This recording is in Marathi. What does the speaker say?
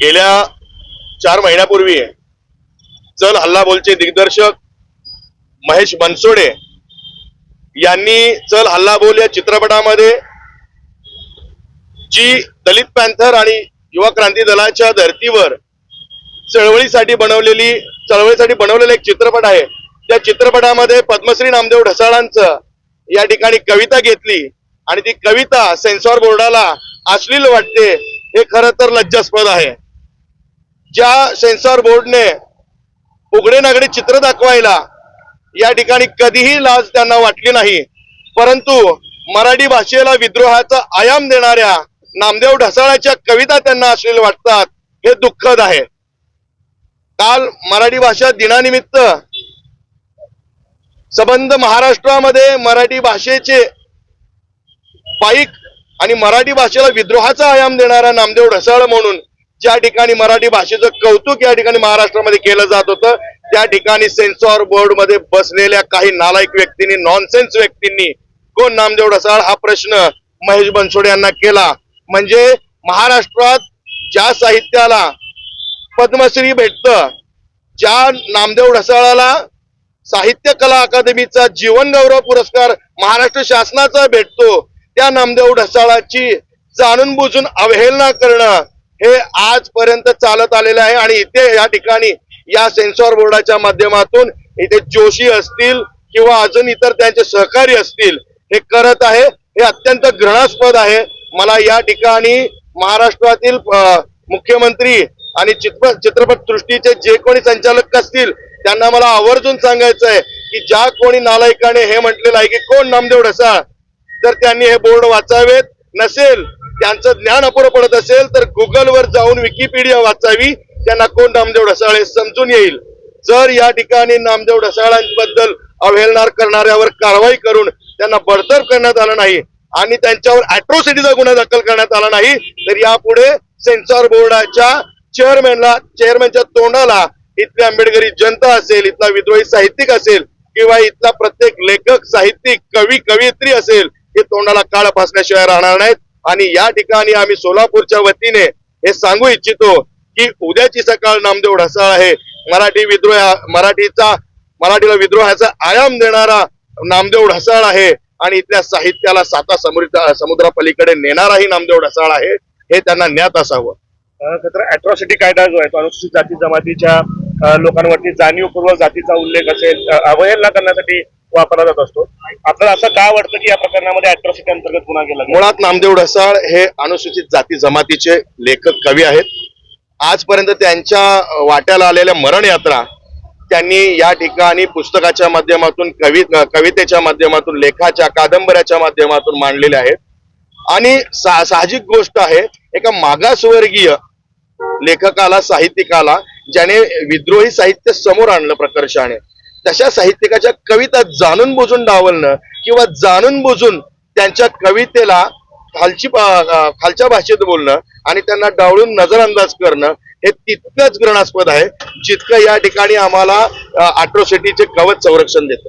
गेल्या चार महिन्यापूर्वी चल हल्ला बोलचे दिग्दर्शक महेश बनसोडे यांनी चल हल्ला बोल या चित्रपटामध्ये जी दलित पॅन्थर आणि युवा क्रांती दलाच्या धर्तीवर चळवळीसाठी बनवलेली चळवळीसाठी बनवलेला एक चित्रपट आहे. त्या चित्रपटामध्ये पद्मश्री नामदेव ढसाळांचं या ठिकाणी कविता घेतली. आणि ती कविता सेन्सॉर बोर्डाला अश्लील वाटते हे खरं तर लज्जास्पद आहे. ज्या सेन्सॉर बोर्डने उघडे नागडे चित्र दाखवायला या ठिकाणी कधीही लाज त्यांना वाटली नाही परंतु मराठी भाषेला विद्रोहाचा आयाम देणाऱ्या नामदेव ढसाळाच्या कविता त्यांना अश्लील वाटतात हे दुःखद आहे. काल मराठी भाषा दिनानिमित्त संबंध महाराष्ट्रामध्ये मराठी भाषेचे पाईक आणि मराठी भाषेला विद्रोहाचा आयाम देणारा नामदेव ढसाळ म्हणून ज्या ठिकाणी मराठी भाषेचं कौतुक या ठिकाणी महाराष्ट्रामध्ये केलं जात होतं त्या ठिकाणी सेन्सॉर बोर्डमध्ये बसलेल्या काही नालायक व्यक्तींनी नॉनसेन्स व्यक्तींनी कोण नामदेव ढसाळ? हा प्रश्न महेश बनसोडे यांना केला. म्हणजे महाराष्ट्रात ज्या साहित्याला पद्मश्री भेटतं ज्या नामदेव ढसाळाला साहित्य कला अकादमीचा जीवन गौरव पुरस्कार महाराष्ट्र शासनाचा भेटतो त्या नामदेव ढसाळाची जाणून बुजून अवहेलना करणं हे आजपर्यंत चालत आलेलं आहे. आणि इथे या ठिकाणी या सेन्सॉर बोर्डाच्या माध्यमातून इथे जोशी असतील किंवा अजून इतर त्यांचे सहकारी असतील हे करत आहे. हे अत्यंत घृणास्पद आहे. मला या ठिकाणी महाराष्ट्रातील मुख्यमंत्री आणि चित्रपट चित्रपट सृष्टीचे जे कोणी संचालक असतील त्यांना मला आवर्जून सांगायचं आहे की ज्या कोणी नालायकाने हे म्हटलेलं आहे की कोण नामदेव ढसाळ? जर त्यांनी हे बोर्ड वाचावेत नसेल त्यांचं ज्ञान अपुरं पडत असेल तर गुगलवर जाऊन विकिपीडिया वाचावी. त्यांना कोण नामदेव ढसाळे समजून येईल. जर या ठिकाणी नामदेव ढसाळांबद्दल अवहेलना करणाऱ्यावर कारवाई करून त्यांना बडतर्फ करण्यात आलं नाही आणि त्यांच्यावर अॅट्रॉसिटीचा गुन्हा दाखल करण्यात आला नाही तर यापुढे सेन्सॉर बोर्डाच्या चेअरमॅनला चेअरमॅनच्या तोंडाला इथली आंबेडकरी जनता असेल इथला विद्रोही साहित्यिक असेल किंवा इथला प्रत्येक लेखक साहित्यिक कवी कवयित्री असेल हे तोंडाला काळ फासण्याशिवाय राहणार नाहीत. आणि या ठिकाणी आम्ही सोलापूरच्या वतीने हे सांगू इच्छितो की उद्याची सकाळ नामदेव ढसाळ आहे. मराठी विद्रोह मराठीचा मराठीला विद्रोहाचा आयाम देणारा नामदेव ढसाळ आहे. आणि इथल्या साहित्याला साता समुद्र समुद्रापलीकडे नेणाराही नामदेव ढसाळ आहे. हे त्यांना ज्ञात असावं. तर अॅट्रॉसिटी कायदा जो आहे तो अनुसूचित जाती जमातीच्या लोकांवरती जाणीवपूर्वक जातीचा उल्लेख असेल अवहेलना करण्यासाठी वापरला जात असतो. आपल्याला असं का वाटतं की या प्रकरणामध्ये अॅट्रॉसिटी अंतर्गत गुन्हा केला गेला? मुळात नामदेव ढसाळ हे अनुसूचित जाती जमातीचे लेखक कवी आहेत. आजपर्यंत त्यांच्या वाट्याला आलेल्या मरण यात्रा त्यांनी या ठिकाणी पुस्तकाच्या माध्यमातून कवि कवितेच्या माध्यमातून लेखाच्या कादंबऱ्याच्या माध्यमातून मांडलेल्या आहेत. आणि सा साहजिक गोष्ट आहे एका मागासवर्गीय लेखकाला साहित्यिकाला ज्याने विद्रोही साहित्य समोर आणलं प्रकर्षाने. तशा साहित्यिकाच्या कविता जाणून बुजून डावलणं किंवा जाणून बुजून त्यांच्या कवितेला खालची खालच्या भाषेत बोलणं आणि त्यांना डावळून नजरअंदाज करणं हे तितकंच घृणास्पद आहे जितकं या ठिकाणी आम्हाला अट्रोसिटीचे कवच संरक्षण देतं.